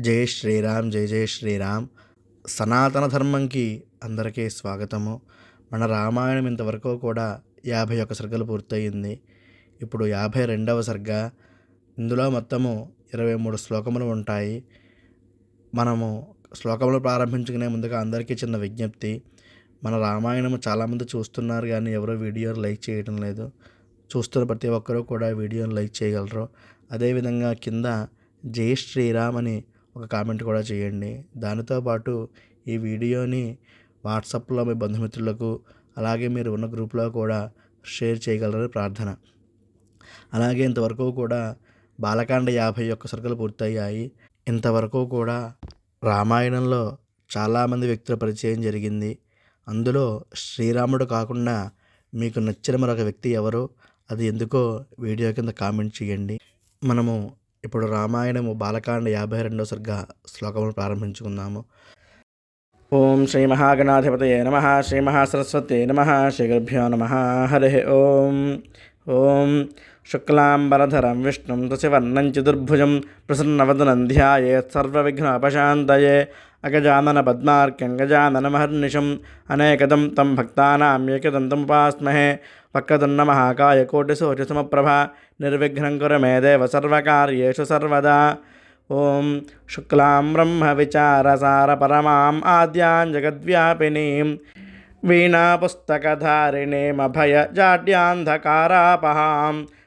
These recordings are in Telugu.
జై శ్రీరామ్ జై జై శ్రీరామ్. సనాతన ధర్మంకి అందరికీ స్వాగతము. మన రామాయణం ఇంతవరకు కూడా యాభై ఒక సర్గలు పూర్తయింది. ఇప్పుడు యాభై రెండవ సర్గ. ఇందులో మొత్తము ఇరవై మూడు శ్లోకములు ఉంటాయి. మనము శ్లోకములు ప్రారంభించుకునే ముందుగా అందరికీ చిన్న విజ్ఞప్తి. మన రామాయణము చాలామంది చూస్తున్నారు కానీ ఎవరో వీడియోలు లైక్ చేయడం లేదు. చూస్తున్న ప్రతి ఒక్కరూ కూడా వీడియోని లైక్ చేయగలరు. అదేవిధంగా కింద జై శ్రీరామ్ అని ఒక కామెంట్ కూడా చేయండి. దానితో పాటు ఈ వీడియోని వాట్సాప్లో మీ బంధుమిత్రులకు అలాగే మీరు ఉన్న గ్రూప్లో కూడా షేర్ చేయగలరని ప్రార్థన. అలాగే ఇంతవరకు కూడా బాలకాండ యాభై ఒక్క సరుకులు పూర్తయ్యాయి. ఇంతవరకు కూడా రామాయణంలో చాలామంది వ్యక్తుల పరిచయం జరిగింది. అందులో శ్రీరాముడు కాకుండా మీకు నచ్చిన మరొక వ్యక్తి ఎవరో? అది ఎందుకో వీడియో కింద కామెంట్ చేయండి. మనము ఇప్పుడు రామాయణము బాలకాండ యాభై రెండో సర్గ శ్లోకమును ప్రారంభించుకుందాము. ఓం శ్రీ మహాగణాధిపతయే నమ శ్రీ మహాసరస్వతే నమ శ్రీ గురుభ్యో నమ హరి ఓం. ఓం శుక్లాంబరధరం విష్ణుం దశవర్ణం చతుర్భుజం ప్రసన్నవదనం ధ్యాయేత్ సర్వవిఘ్నోపశాంతయే అగజానన పద్మార్క్యం గజాననమహర్నిశం అనేకదం తం భక్తానామ్యేకదం తం ఉపాస్మహే వక్రదున్న మహాకాయ కోటిశోచసమప్రభ నిర్విఘ్నం కుర మే దేవ సర్వకార్యేషు సర్వదా ఓం శుక్లాం బ్రహ్మ విచారసార పరమాం ఆద్యాం జగద్వ్యాపినీం వీణాపుస్తకధారిణీమభయ జాడ్యాంధకారాపహాం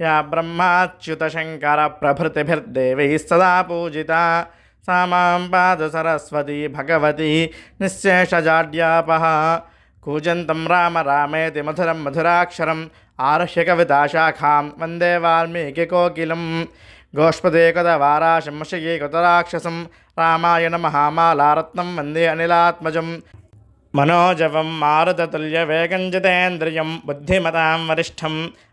యా బ్రహ్మాచ్యుతశంకర ప్రభృతిభిర్దేవై సదా పూజిత సా పాద సరస్వతి భగవతి నిశ్శేషజాడ్యాపహ కూజంతం రామ రామేతి మధురం మధురాక్షరం ఆర్ష్య కవితాశాఖాం వందే వాల్మీకికోకిలం గోష్పదే కద వారాశంశయే కృతరాక్షసం రామాయణ మహామాలారత్నం వందే అనిలాత్మజం మనోజవం మారుతతుల్య మారుతతుల్యవేగంజితేంద్రియం బుద్ధిమతాం వరిష్టం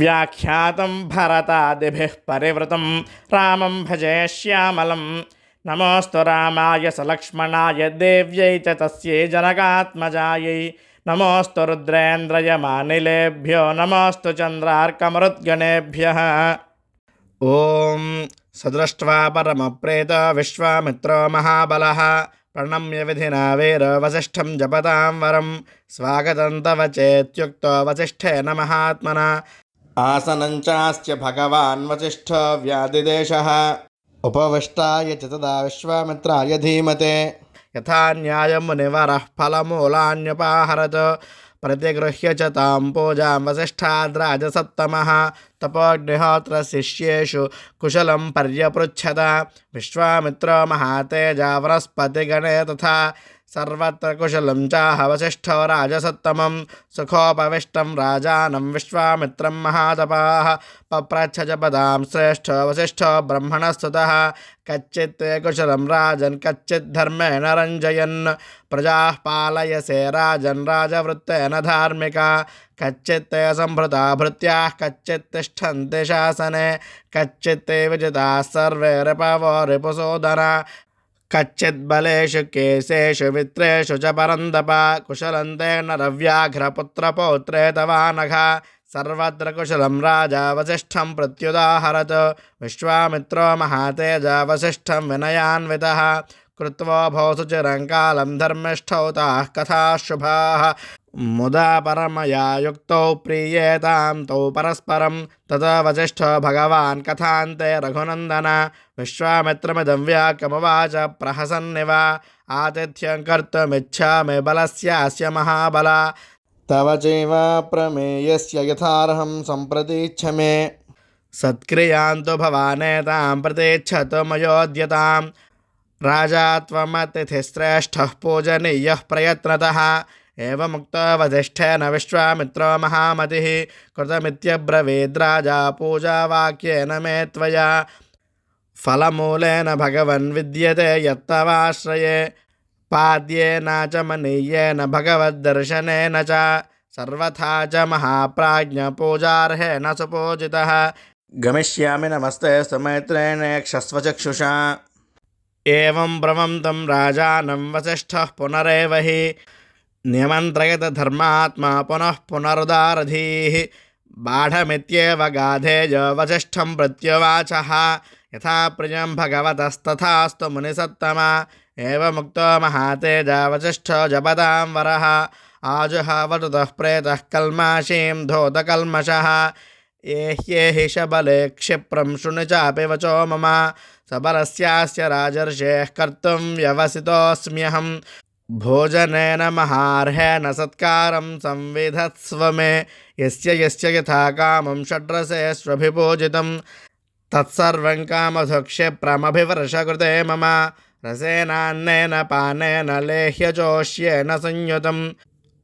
వ్యాఖ్యాతం భరతాదిభి పరివృతం। రామం భజే శ్యామలం। నమోస్తు రామాయ సలక్ష్మణాయ దేవ్యై చ తస్యై జనకాత్మజాయై। నమోస్తు రుద్రేంద్రయమానిలేభ్యో నమోస్తు చంద్రార్కమరుద్గణేభ్య। ఓం సదృష్ట్వా పరమప్రేత విశ్వామిత్రో మహాబలః। ప్రణమ్య విధినా వీర వసిష్ఠం జపతాం వరం। స్వాగతం తవ చేత్యుక్తో వసిష్ఠేన మహాత్మన चास्य भगवान् वसिष्ठो व्याधिदेशः। उपविष्टाय च तदा विश्वामित्राय धीमते। यथा न्यायं फलमूलान्युपाहरत्। प्रतिगृह्य च तां पूजां वसिष्ठाद्राजसत्तमः तपोग्निहोत्रशिष्येषु कुशलं पर्यपृच्छत। विश्वामित्रो महातेजा वनस्पतिगणे तथा सर्वत्र कुशलं चाह वसिष्ठो राजसत्तमं सुखोपविष्टं राजानं विश्वामित्रं महातपाः पप्रच्छ च पदां श्रेष्ठो वसिष्ठो ब्रह्मणस्तुतः, कच्चित् कुशलं राजन्, कच्चित् धर्मेण रञ्जयन्, प्रजाः पालयसे राजन्, राजवृत्तेन धार्मिका, कच्चित् सम्भृता भृत्याः, कच्चित् तिष्ठन्ति शासने, कच्चित् विजिताः सर्वे रिपवो रिपुसूदना कच्चिद्बलेषु केशेषु मित्रेषु च परन्दप कुशलं तेन रव्याघ्रपुत्रपौत्रे तवानघ, सर्वत्र कुशलं राजा वसिष्ठं प्रत्युदाहरत्, विश्वामित्रो महातेजा वसिष्ठं विनयान्वितः, कृत्वा चिरङ्कालं धर्मिष्ठौ ताः कथाः शुभाः। मुदा परमया युक्तौ प्रीयेतां तौ परस्परं ततवचष्ठ भगवान् कथान्ते रघुनन्दन। विश्वामित्रमिदं व्याकमुवाच प्रहसन्निव। आतिथ्यं कर्तुमिच्छामि बलस्यास्य महाबल। तव चैव प्रमेयस्य यथार्हं सम्प्रतीच्छ मे सत्क्रियान्तु भवानेतां प्रतीच्छतु मयोद्यतां राजा त्वमतिथिश्रेष्ठः पूजनीयः प्रयत्नतः। एवमुक्तो वसिष्ठेन विश्वामित्रो महामतिः कृतमित्यब्रवीद्राजा पूजावाक्येन मे त्वया। फलमूलेन भगवन् विद्यते यत्तवाश्रये, पाद्येन च मनीयेन भगवद्दर्शनेन च, सर्वथा च महाप्राज्ञपूजार्हेण सुपूजितः। गमिष्यामि नमस्ते सुमैत्रेण क्षस्व चक्षुषा एवं ब्रवन्तं राजानं वसिष्ठः पुनरेव हि। नियमन्त्रयतधर्मात्मा पुनः पुनरुदारधीः। बाढमित्येव गाधेय वसिष्ठं प्रत्युवाचः। यथा प्रियं भगवतस्तथास्तु मुनिसत्तमा। एवमुक्तो महातेज वसिष्ठो जपदां वरः आजुहावटुतः प्रेतः कल्माशीं धोतकल्मषः। ये ह्येहि शबले क्षिप्रं शृणु चापि वचो मम। सबलस्यास्य राजर्षेः कर्तुं व्यवसितोऽस्म्यहं भोजनेन महार्हेण सत्कार संविधस्व मे। यस्य यस्य यथा कामं षड्रसेष्वभिपूजितं तत्सर्वं कामधक्षेप्रमभिवर्षकृते मम। रसेनान्नेन पानेन लेह्यचोष्येन संयुतम्,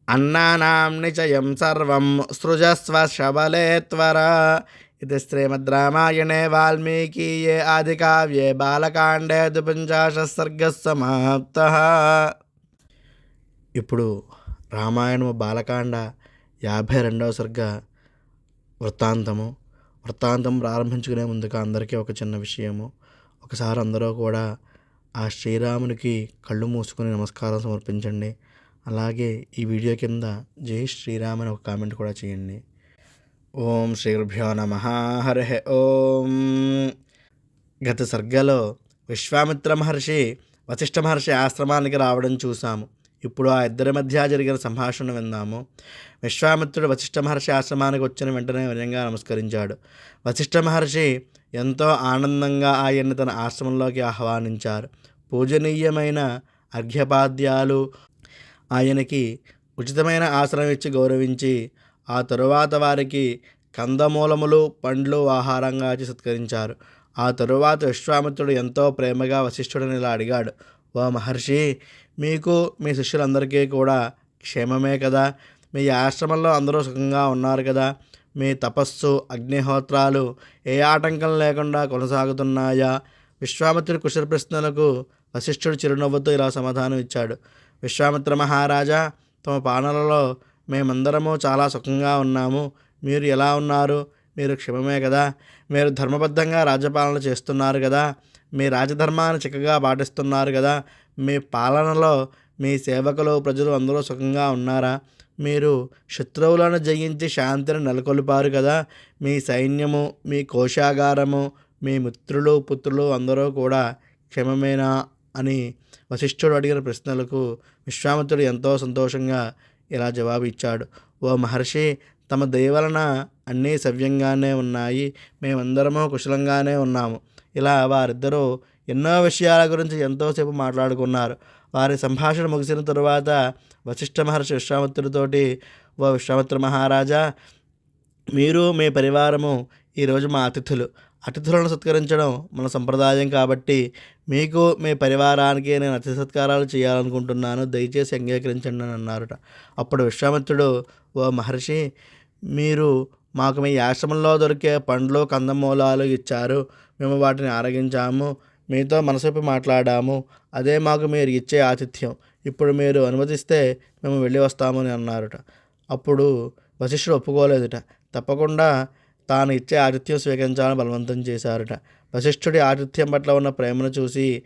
अन्नानां निचयं सर्वं सृजस्व शबले त्वर इति श्रीमद् रामायणे वाल्मीकीये आदिकाव्ये बालकाण्डे द्विपञ्चाशः समाप्तः। ఇప్పుడు రామాయణము బాలకాండ యాభై రెండవ సర్గ వృత్తాంతము. వృత్తాంతం ప్రారంభించుకునే ముందుగా అందరికీ ఒక చిన్న విషయము. ఒకసారి అందరూ కూడా ఆ శ్రీరామునికి కళ్ళు మూసుకొని నమస్కారం సమర్పించండి. అలాగే ఈ వీడియో కింద జై శ్రీరామ్ అని ఒక కామెంట్ కూడా చేయండి. ఓం శ్రీ గురుభ్యో నమ. హరి ఓం. గత సర్గలో విశ్వామిత్ర మహర్షి వశిష్ఠ మహర్షి ఆశ్రమానికి రావడం చూసాము. ఇప్పుడు ఆ ఇద్దరి మధ్య జరిగిన సంభాషణ విందాము. విశ్వామిత్రుడు వశిష్ఠ మహర్షి ఆశ్రమానికి వచ్చిన వెంటనే వినయంగా నమస్కరించాడు. వశిష్ఠ మహర్షి ఎంతో ఆనందంగా ఆయన్ని తన ఆశ్రమంలోకి ఆహ్వానించారు. పూజనీయమైన అర్ఘ్యపాద్యాలు ఆయనకి ఉచితమైన ఆశ్రమం ఇచ్చి గౌరవించి ఆ తరువాత వారికి కందమూలములు పండ్లు ఆహారంగా ఇచ్చి సత్కరించారు. ఆ తరువాత విశ్వామిత్రుడు ఎంతో ప్రేమగా వశిష్ఠుడిని ఇలా అడిగాడు ఓ మహర్షి మీకు మీ శిష్యులందరికీ కూడా క్షేమమే కదా. మీ ఆశ్రమంలో అందరూ సుఖంగా ఉన్నారు కదా. మీ తపస్సు అగ్నిహోత్రాలు ఏ ఆటంకం లేకుండా కొనసాగుతున్నాయా? విశ్వామిత్రుడి కుశల ప్రశ్నలకు వశిష్ఠుడు చిరునవ్వుతో ఇలా సమాధానం ఇచ్చాడు. విశ్వామిత్ర మహారాజా తమ పాలనలో మేమందరము చాలా సుఖంగా ఉన్నాము. మీరు ఎలా ఉన్నారు? మీరు క్షేమమే కదా. మీరు ధర్మబద్ధంగా రాజ్యపాలన చేస్తున్నారు కదా. మీ రాజధర్మాన్ని చక్కగా పాటిస్తున్నారు కదా. మీ పాలనలో మీ సేవకులు ప్రజలు అందరూ సుఖంగా ఉన్నారా? మీరు శత్రువులను జయించి శాంతిని నెలకొల్పారు కదా. మీ సైన్యము మీ కోశాగారము మీ మిత్రులు పుత్రులు అందరూ కూడా క్షమమేనా అని వశిష్ఠుడు అడిగిన ప్రశ్నలకు విశ్వామిత్రుడు ఎంతో సంతోషంగా ఇలా జవాబు ఇచ్చాడు ఓ మహర్షి తమ దయవలన అన్నీ సవ్యంగానే ఉన్నాయి. మేమందరము కుశలంగానే ఉన్నాము. ఇలా వారిద్దరూ ఎన్నో విషయాల గురించి ఎంతోసేపు మాట్లాడుకున్నారు. వారి సంభాషణ ముగిసిన తరువాత వశిష్ఠ మహర్షి విశ్వామిత్రుడితోటి ఓ విశ్వామిత్ర మహారాజా మీరు మీ పరివారము ఈరోజు మా అతిథులు. అతిథులను సత్కరించడం మన సంప్రదాయం కాబట్టి మీకు మీ పరివారానికి నేను అతిథి సత్కారాలు చేయాలనుకుంటున్నాను. దయచేసి అంగీకరించండి అని అన్నారట. అప్పుడు విశ్వామిత్రుడు ఓ మహర్షి మీరు మాకు మీ ఆశ్రమంలో దొరికే పండ్లు కందమూలాలు ఇచ్చారు. మేము వాటిని ఆరగించాము. మీతో మనసొప్పి మాట్లాడాము. అదే మాకు మీరు ఇచ్చే ఆతిథ్యం. ఇప్పుడు మీరు అనుమతిస్తే మేము వెళ్ళి వస్తామని అన్నారట. అప్పుడు వశిష్ఠుడు ఒప్పుకోలేదుట. తప్పకుండా తాను ఇచ్చే ఆతిథ్యం స్వీకరించాలని బలవంతం చేశారట. వశిష్ఠుడి ఆతిథ్యం పట్ల ఉన్న ప్రేమను చూసి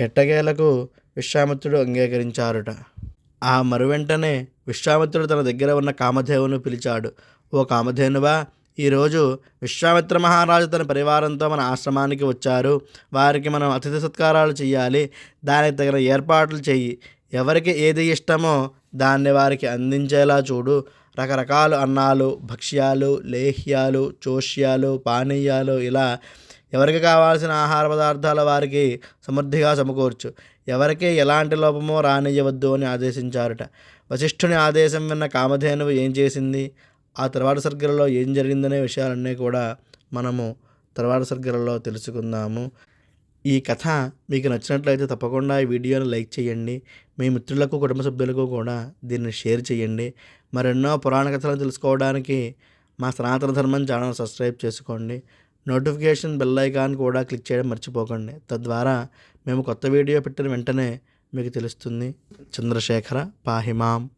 ఎట్టకేలకు విశ్వామిత్రుడు అంగీకరించారుట. ఆ మరువెంటనే విశ్వామిత్రుడు తన దగ్గర ఉన్న కామధేవును పిలిచాడు. ఓ కామధేనువా ఈరోజు విశ్వామిత్ర మహారాజు తన పరివారంతో మన ఆశ్రమానికి వచ్చారు. వారికి మనం అతిథి సత్కారాలు చేయాలి దానికి తగిన ఏర్పాట్లు చెయ్యి. ఎవరికి ఏది ఇష్టమో దాన్ని వారికి అందించేలా చూడు. రకరకాల అన్నాలు భక్ష్యాలు లేహ్యాలు చోష్యాలు పానీయాలు ఇలా ఎవరికి కావాల్సిన ఆహార పదార్థాల వారికి సమృద్ధిగా సమకూర్చు. ఎవరికి ఎలాంటి లోపమో రానియవద్దు అని ఆదేశించారట. వశిష్ఠుని ఆదేశం విన్న కామధేనువు ఏం చేసింది? ఆ తర్వాత సర్గలలో ఏం జరిగిందనే విషయాలన్నీ కూడా మనము తర్వాత సర్గలలో తెలుసుకుందాము. ఈ కథ మీకు నచ్చినట్లయితే తప్పకుండా ఈ వీడియోని లైక్ చేయండి. మీ మిత్రులకు కుటుంబ సభ్యులకు కూడా దీన్ని షేర్ చేయండి. మరెన్నో పురాణ కథలను తెలుసుకోవడానికి మా సనాతన ధర్మం ఛానల్ సబ్స్క్రైబ్ చేసుకోండి. నోటిఫికేషన్ బెల్ ఐకాన్ కూడా క్లిక్ చేయడం మర్చిపోకండి. తద్వారా మేము కొత్త వీడియో పెట్టిన వెంటనే మీకు తెలుస్తుంది. చంద్రశేఖర పాహిమాం.